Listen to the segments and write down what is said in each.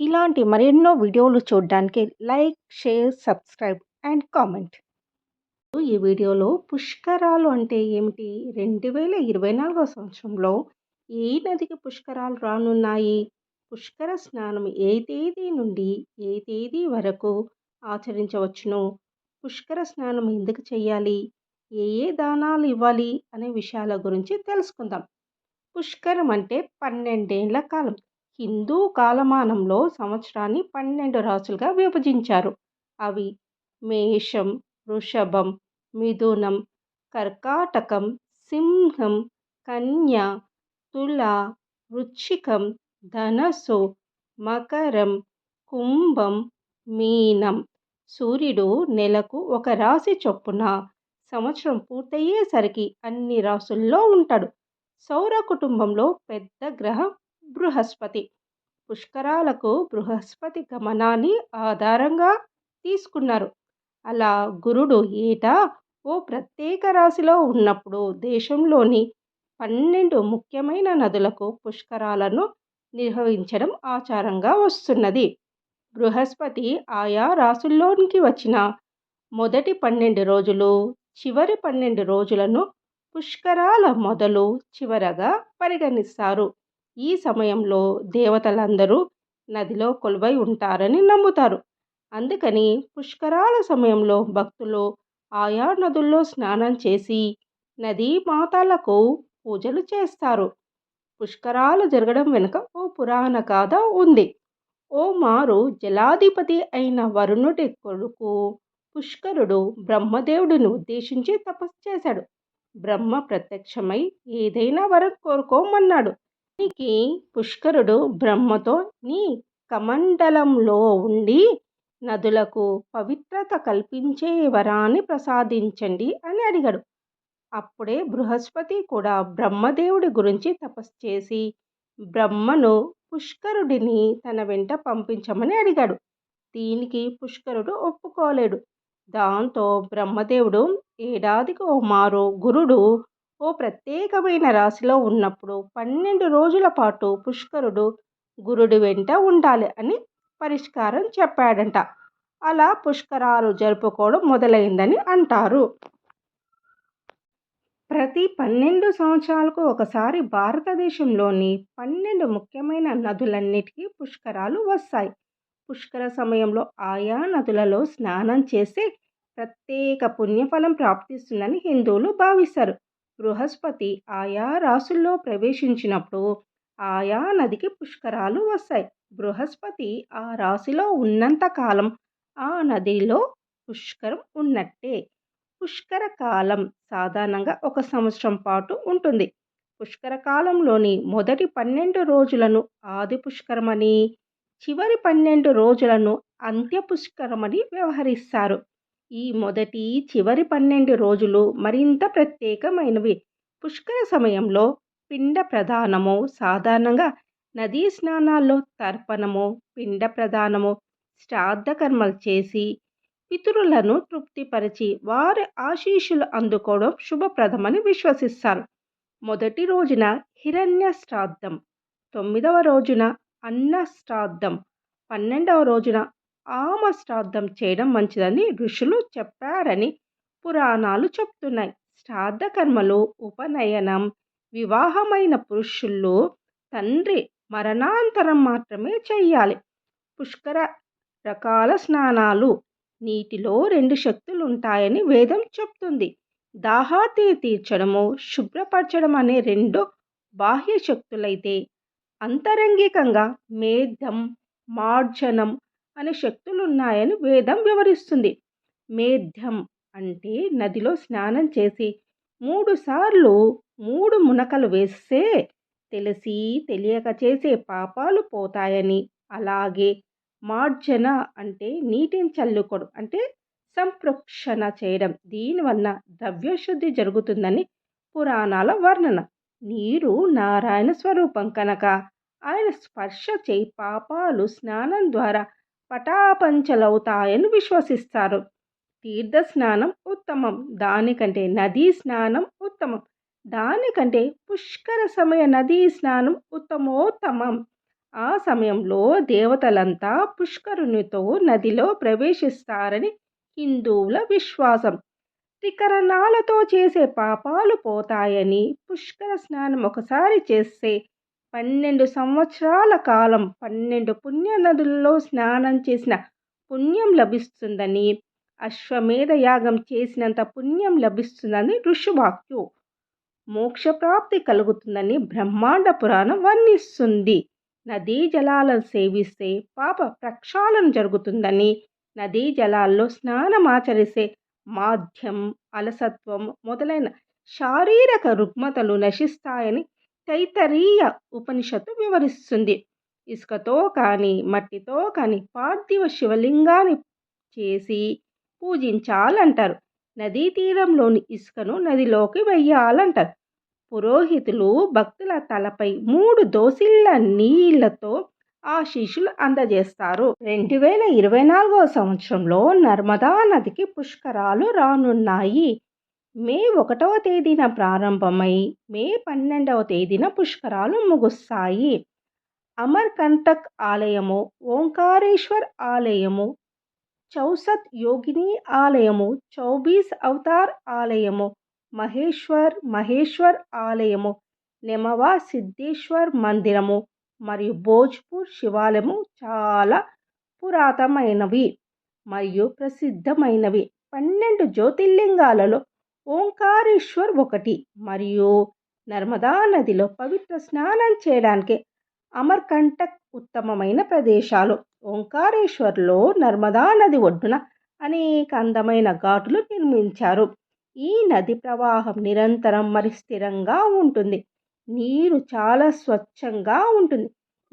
ఇలాంటి మరెన్నో వీడియోలు చూడడానికి like share subscribe and comment. ఈ వీడియోలో పుష్కరాలు అంటే ఏమిటి? రెండు వేల ఇరవై నాలుగో సంవత్సరంలో ఏ నదికి పుష్కరాలు రానున్నాయి? పుష్కర స్నానం ఏ తేదీ నుండి ఏ తేదీ వరకు ఆచరించవచ్చును? పుష్కర స్నానం ఎందుకు చేయాలి? ఏ ఏ దానాలు ఇవ్వాలి? అనే విషయాల గురించి తెలుసుకుందాం. పుష్కరం అంటే పన్నెండేళ్ళ కాలం. హిందూ కాలమానంలో సంవత్సరాన్ని పన్నెండు రాసులుగా విభజించారు. అవి మేషం వృషభం మిథునం కర్కాటకం సింహం కన్య తుల వృచ్చికం ధనస్సు మకరం కుంభం మీనం. సూర్యుడు నెలకు ఒక రాశి చొప్పున సంవత్సరం పూర్తయ్యేసరికి అన్ని రాసుల్లో ఉంటాడు. సౌర కుటుంబంలో పెద్ద గ్రహం బృహస్పతి. పుష్కరాలకు బృహస్పతి గమనాన్ని ఆధారంగా తీసుకున్నారు. అలా గురుడు ఏటా ఓ ప్రత్యేక రాశిలో ఉన్నప్పుడు దేశంలోని పన్నెండు ముఖ్యమైన నదులకు పుష్కరాలను నిర్వహించడం ఆచారంగా వస్తున్నది. బృహస్పతి ఆయా రాసుల్లోనికి వచ్చిన మొదటి పన్నెండు రోజులు చివరి పన్నెండు రోజులను పుష్కరాల మొదలు చివరగా పరిగణిస్తారు. ఈ సమయంలో దేవతలందరూ నదిలో కొలువై ఉంటారని నమ్ముతారు. అందుకని పుష్కరాల సమయంలో భక్తులు ఆయా నదుల్లో స్నానం చేసి నదీ మాతాలకు పూజలు చేస్తారు. పుష్కరాలు జరగడం వెనుక ఓ పురాణ గాథ ఉంది. ఓ మారు జలాధిపతి అయిన వరుణుడి కొడుకు పుష్కరుడు బ్రహ్మదేవుడిని ఉద్దేశించి తపస్సు చేశాడు. బ్రహ్మ ప్రత్యక్షమై ఏదైనా వరం కోరుకోమన్నాడు. దీనికి పుష్కరుడు బ్రహ్మతో నీ కమండలంలో ఉండి నదులకు పవిత్రత కల్పించే వరాన్ని ప్రసాదించండి అని అడిగాడు. అప్పుడే బృహస్పతి కూడా బ్రహ్మదేవుడి గురించి తపస్సు చేసి బ్రహ్మను పుష్కరుడిని తన వెంట పంపించమని అడిగాడు. దీనికి పుష్కరుడు ఒప్పుకోలేడు. దాంతో బ్రహ్మదేవుడు ఏడాదికి ఓ మారు గురుడు ఓ ప్రత్యేకమైన రాశిలో ఉన్నప్పుడు పన్నెండు రోజుల పాటు పుష్కరుడు గురుడి వెంట ఉండాలి అని పరిష్కారం చెప్పాడంట. అలా పుష్కరాలు జరుపుకోవడం మొదలైందని అంటారు. ప్రతి పన్నెండు సంవత్సరాలకు ఒకసారి భారతదేశంలోని పన్నెండు ముఖ్యమైన నదులన్నిటికీ పుష్కరాలు వస్తాయి. పుష్కర సమయంలో ఆయా నదులలో స్నానం చేస్తే ప్రత్యేక పుణ్యఫలం ప్రాప్తిస్తుందని హిందువులు భావిస్తారు. బృహస్పతి ఆయా రాసుల్లో ప్రవేశించినప్పుడు ఆయా నదికి పుష్కరాలు వస్తాయి. బృహస్పతి ఆ రాశిలో ఉన్నంత కాలం ఆ నదిలో పుష్కరం ఉన్నట్టే. పుష్కర కాలం సాధారణంగా ఒక సంవత్సరం పాటు ఉంటుంది. పుష్కర కాలంలోని మొదటి పన్నెండు రోజులను ఆది పుష్కరమని చివరి పన్నెండు రోజులను అంత్య పుష్కరమని వ్యవహరిస్తారు. ఈ మొదటి చివరి పన్నెండు రోజులు మరింత ప్రత్యేకమైనవి. పుష్కర సమయంలో పిండ ప్రధానము సాధారణంగా నదీ స్నానాల్లో తర్పణము పిండ ప్రధానము శ్రాద్ధ కర్మలు చేసి పితరులను తృప్తిపరిచి వారి ఆశీస్సులు అందుకోవడం శుభప్రదమని విశ్వసిస్తారు. మొదటి రోజున హిరణ్య శ్రాద్ధం తొమ్మిదవ రోజున అన్న శ్రాద్ధం పన్నెండవ రోజున ఆమ శ్రాద్ధం చేయడం మంచిదని ఋషులు చెప్పారని పురాణాలు చెప్తున్నాయి. శ్రాద్ధ కర్మలు ఉపనయనం వివాహమైన పురుషుల్లో తండ్రి మరణాంతరం మాత్రమే చేయాలి. పుష్కర రకాల స్నానాలు నీటిలో రెండు శక్తులు ఉంటాయని వేదం చెప్తుంది. దాహాతి తీర్చడము శుభ్రపరచడం అనే రెండు బాహ్య శక్తులైతే అంతరంగికంగా మేధం మార్జనం అనే శక్తులు ఉన్నాయని వేదం వివరిస్తుంది. మేధ్యం అంటే నదిలో స్నానం చేసి మూడు సార్లు మూడు మునకలు వేస్తే తెలిసి తెలియక చేసే పాపాలు పోతాయని. అలాగే మార్జన అంటే నీటిని చల్లుకోవడం అంటే సంప్రోక్షణ చేయడం. దీనివల్ల ద్రవ్యశుద్ధి జరుగుతుందని పురాణాల వర్ణన. నీరు నారాయణ స్వరూపం కనుక. ఆయన స్పర్శ చేయి పాపాలు స్నానం ద్వారా పటాపంచలవుతాయని విశ్వసిస్తారు. తీర్థ స్నానం ఉత్తమం. దానికంటే నదీ స్నానం ఉత్తమం. దానికంటే పుష్కర సమయ నదీ స్నానం ఉత్తమోత్తమం. ఆ సమయంలో దేవతలంతా పుష్కరునితో నదిలో ప్రవేశిస్తారని హిందువుల విశ్వాసం. త్రికరణాలతో చేసే పాపాలు పోతాయని పుష్కర స్నానం ఒకసారి చేస్తే పన్నెండు సంవత్సరాల కాలం పన్నెండు పుణ్య నదుల్లో స్నానం చేసిన పుణ్యం లభిస్తుందని అశ్వమేధ యాగం చేసినంత పుణ్యం లభిస్తుందని ఋషివాక్యు. మోక్షప్రాప్తి కలుగుతుందని బ్రహ్మాండ పురాణం వర్ణిస్తుంది. నదీ జలాలను సేవిస్తే పాప ప్రక్షాళన జరుగుతుందని నదీ జలాల్లో స్నానం ఆచరిస్తే మాధ్యం అలసత్వం మొదలైన శారీరక రుగ్మతలు నశిస్తాయని తైతరీయ ఉపనిషత్తు వివరిస్తుంది. ఇసుకతో కానీ మట్టితో కానీ పార్థివ శివలింగాన్ని చేసి పూజించాలంటారు. నదీ తీరంలోని ఇసుకను నదిలోకి వెయ్యాలంటారు. పురోహితులు భక్తుల తలపై మూడు దోసిళ్ళ నీళ్ళతో శిష్యులు అందజేస్తారు. రెండు వేల ఇరవై నాలుగో సంవత్సరంలో నర్మదా నదికి పుష్కరాలు రానున్నాయి. మే ఒకటవ తేదీన ప్రారంభమై మే పన్నెండవ తేదీన పుష్కరాలు ముగుస్తాయి. అమర్కంటక్ ఆలయము ఓంకారేశ్వర్ ఆలయము చౌసత్ యోగిని ఆలయము చౌబీస్ అవతార్ ఆలయము మహేశ్వర్ మహేశ్వర్ ఆలయము నెమవా సిద్ధేశ్వర్ మందిరము మరియు భోజ్పూర్ శివాలయము చాలా పురాతనమైనవి మరియు ప్రసిద్ధమైనవి. పన్నెండు జ్యోతిర్లింగాలలో ఓంకారేశ్వర్ ఒకటి మరియు నర్మదా నదిలో పవిత్ర స్నానం చేయడానికి అమర్కంటక్ ఉత్తమమైన ప్రదేశాలు. ఓంకారేశ్వర్లో నర్మదా నది ఒడ్డున అనేక అందమైన ఘాటులు నిర్మించారు. ఈ నది ప్రవాహం నిరంతరం మరి స్థిరంగా ఉంటుంది. నీరు చాలా స్వచ్ఛంగా ఉంటుంది.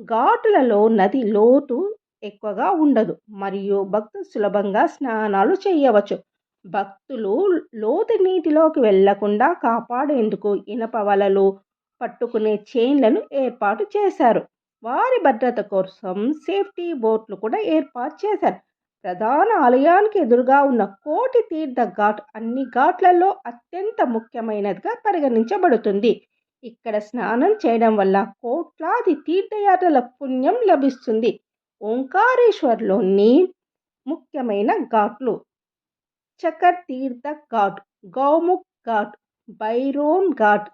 ఘాటులలో నది లోతు ఎక్కువగా ఉండదు మరియు భక్తులు సులభంగా స్నానాలు చేయవచ్చు. భక్తులు లోతు నీటిలోకి వెళ్ళకుండా కాపాడేందుకు ఇనప వలలు పట్టుకునే చైన్లను ఏర్పాటు చేశారు. వారి భద్రత కోసం సేఫ్టీ బోట్లు కూడా ఏర్పాటు చేశారు. ప్రధాన ఆలయానికి ఎదురుగా ఉన్న కోటి తీర్థ ఘాట్ అన్ని ఘాట్లలో అత్యంత ముఖ్యమైనదిగా పరిగణించబడుతుంది. ఇక్కడ స్నానం చేయడం వల్ల కోట్లాది తీర్థయాత్రల పుణ్యం లభిస్తుంది. ఓంకారేశ్వర్లోని ముఖ్యమైన ఘాట్లు చకర్ తీర్థ ఘాట్ గౌముఖ్ ఘాట్ బైరోన్ ఘాట్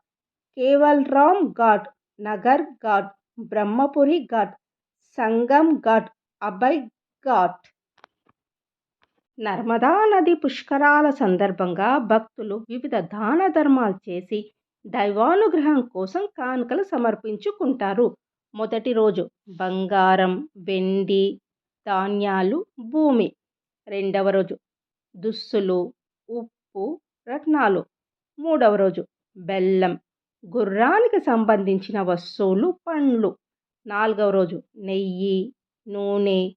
కేవల్రామ్ ఘాట్ నగర్ ఘాట్ బ్రహ్మపురి ఘాట్ సంగమ్ ఘాట్ అభయ్ ఘాట్ నర్మదా నది పుష్కరాల సందర్భంగా భక్తులు వివిధ దాన ధర్మాలు చేసి దైవానుగ్రహం కోసం కానుకలు సమర్పించుకుంటారు. మొదటి రోజు బంగారం వెండి ధాన్యాలు భూమి. రెండవ రోజు దుస్తులు ఉప్పు రత్నాలు. మూడవ రోజు బెల్లం. గుర్రానికి సంబంధించిన వస్తువులు పండ్లు. నాలుగవ రోజు నెయ్యి నూనె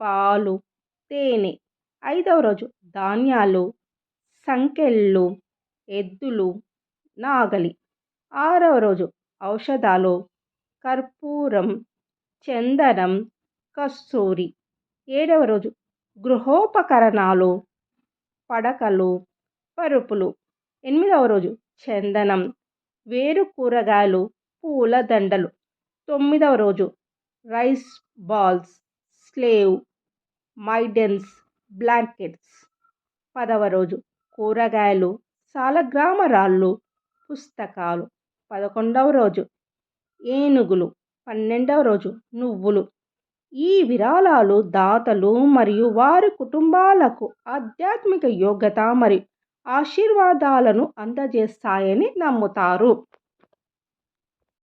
పాలు తేనె. ఐదవ రోజు ధాన్యాలు సంకెళ్ళు ఎద్దులు నాగలి. ఆరవ రోజు ఔషధాలు కర్పూరం చందనం కస్తూరి. ఏడవ రోజు గృహోపకరణాలు పడకలు పరుపులు. ఎనిమిదవ రోజు చందనం వేరు కూరగాయలు పూల దండలు. తొమ్మిదవ రోజు rice balls slave maidens blankets. పదవ రోజు కూరగాయలు సాలగ్రామ రాళ్ళు పుస్తకాలు. పదకొండవ రోజు ఏనుగులు. పన్నెండవ రోజు నువ్వులు. ఈ విరాళాలు దాతలు మరియు వారి కుటుంబాలకు ఆధ్యాత్మిక యోగ్యత మరియు ఆశీర్వాదాలను అందజేస్తాయని నమ్ముతారు.